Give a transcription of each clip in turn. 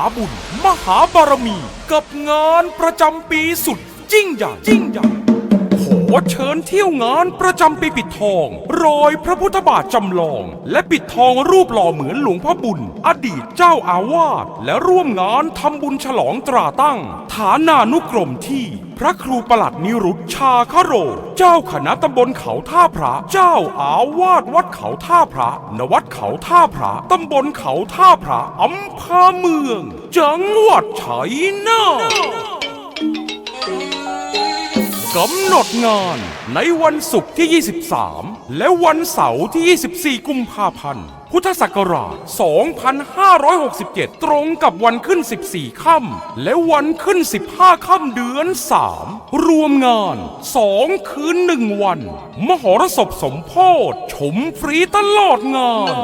าบุญ มหาบารมี กับงานประจำปีสุด ยิ่งใหญ่ยิ่งใหญ่ ขอเชิญเที่ยวงานประจำปีปิดทองรอยพระพุทธบาทจำลอง และปิดทองรูปหล่อเหมือนหลวงพ่อบุญ อดีตเจ้าอาวาสและร่วมงานทำบุญฉลองตราตั้ง ฐานานุกรมที่พระครูประหลัดนิรุตชาคโร เจ้าคณะตำบลเขาท่าพระ เจ้าอาวาสวัดเขาท่าพระณวัดเขาท่าพระ ตำบลเขาท่าพระอำเภอเมือง จังหวัดชัยนาท กำหนดงานในวันศุกร์ที่ 23 และวันเสาร์ที่ 24 กุมภาพันธ์ พุทธศักราช 2567 ตรงกับวันขึ้น 14 ค่ำและวันขึ้น 15 ค่ำเดือน 3 รวมงาน 2 คืน 1 วัน มหรสพสมโพธชมฟรีตลอดงาน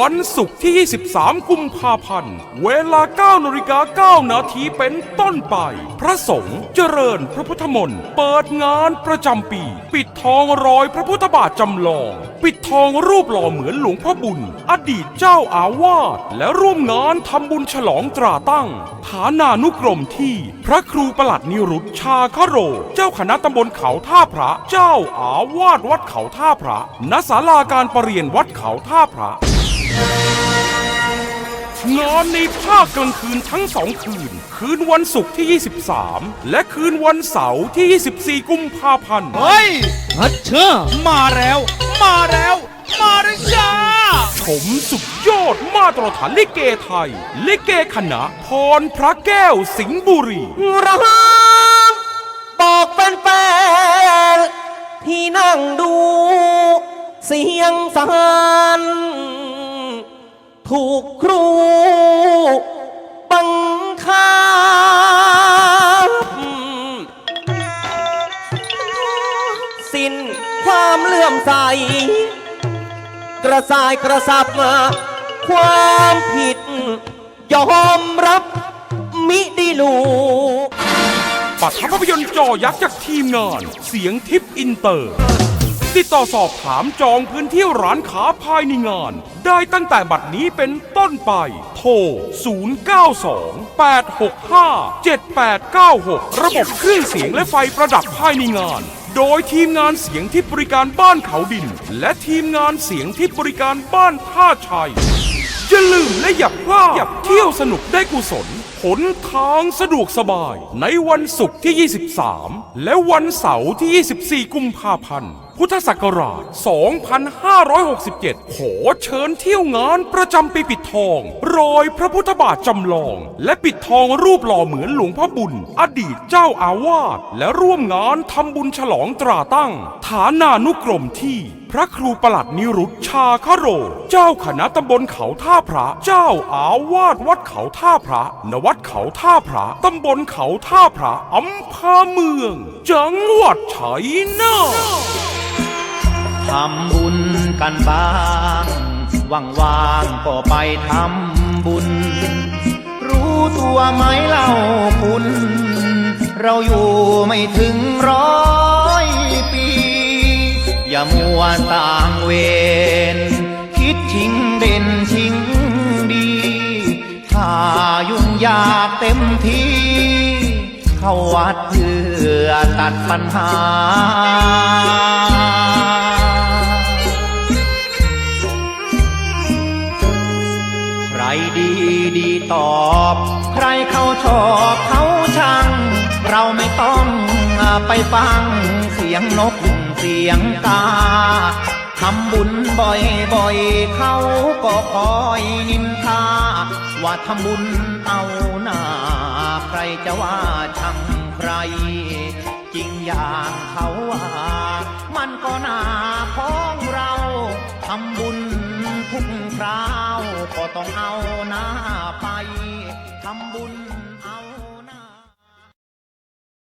วันศุกร์ที่ 23 กุมภาพันธ์ เวลา9นาฬิกา9นาทีเป็นต้นไป พระสงฆ์เจริญพระพุทธมนต์เปิดงานประจำปี ปิดทองรอยพระพุทธบาทจำลอง ปิดทองรูปหล่อเหมือนหลวงพ่อบุญ อดีตเจ้าอาวาสและร่วมงานทำบุญฉลองตราตั้ง ฐานานุกรมที่พระครูประหลัดนิรุตชาคโร เจ้าคณะตำบลเขาท่าพระ เจ้าอาวาสวัดเขาท่าพระณศาลาการประเรียนวัดเขาท่าพระ งานในภาคกลางคืนทั้งสองคืน คืนวันศุกร์ที่ 23 และคืนวันเสาร์ที่ 24 กุมภาพันธ์ เฮ้ยฮัทเชอร์มาแล้ว มาแล้ว มาแล้วจ้าชมสุดยอดมาตรฐานลิเกไทย ลิเกคณะพรพระแก้วสิงห์บุรีรักบอกแฟนๆที่นั่งดู เสียงสาน ถูกครูบังคับสิ้นความเลื่อมใส กระสายกระสับมาความผิด ยอมรับมิได้ลูกปัทภาพยนตร์จอยักษ์จากทีมงาน เสียงทิปอินเตอร์ ติดต่อสอบถามจองพื้นที่ร้านค้าภายในงาน ได้ตั้งแต่บัดนี้เป็นต้นไป โทร 092-865-7896 ระบบเครื่องเสียงและไฟประดับภายในงาน โดยทีมงานเสียงที่บริการบ้านเขาดิน และทีมงานเสียงที่บริการบ้านท่าชัยอย่าลืมและอย่าพลาดเที่ยวสนุกได้กุศลหนทางสะดวกสบายในวันศุกร์ที่ 23 และวันเสาร์ที่ 24 กุมภาพันธ์ พุทธศักราช 2567 ขอเชิญเที่ยวงานประจำปีปิดทอง รอยพระพุทธบาทจำลอง และปิดทองรูปหล่อเหมือนหลวงพ่อบุญ อดีตเจ้าอาวาส และร่วมงานทำบุญฉลองตราตั้ง ฐานานุกรมที่พระครูประหลัดนิรุตชาคโร เจ้าคณะตำบลเขาท่าพระ เจ้าอาวาสวัดเขาท่าพระณวัดเขาท่าพระ ตำบลเขาท่าพระอำเภอเมือง จังหวัดชัยนาท ทำบุญกันบ้างว่างๆก็ไปทำบุญ รู้ตัวไหมเล่าคุณ เราอยู่ไม่ถึงร้อยปี อย่ามัวต่างเวรคิดชิงเด่นชิงดี ถ้ายุ่งยากเต็มที่เข้าวัดเพื่อตัดปัญหา ดีตอบ ใครเขาชอบเขาชัง เราไม่ต้องไปฟัง เสียงนกเสียงกาทำบุญบ่อยๆ เขาก็คอยนินทา ว่าทำบุญเอาหน้า ใครจะว่าชังใคร จริงอย่างเขาว่า มันก็น่า ทุกคราว ก็ต้องเอาหน้าไปทำบุญ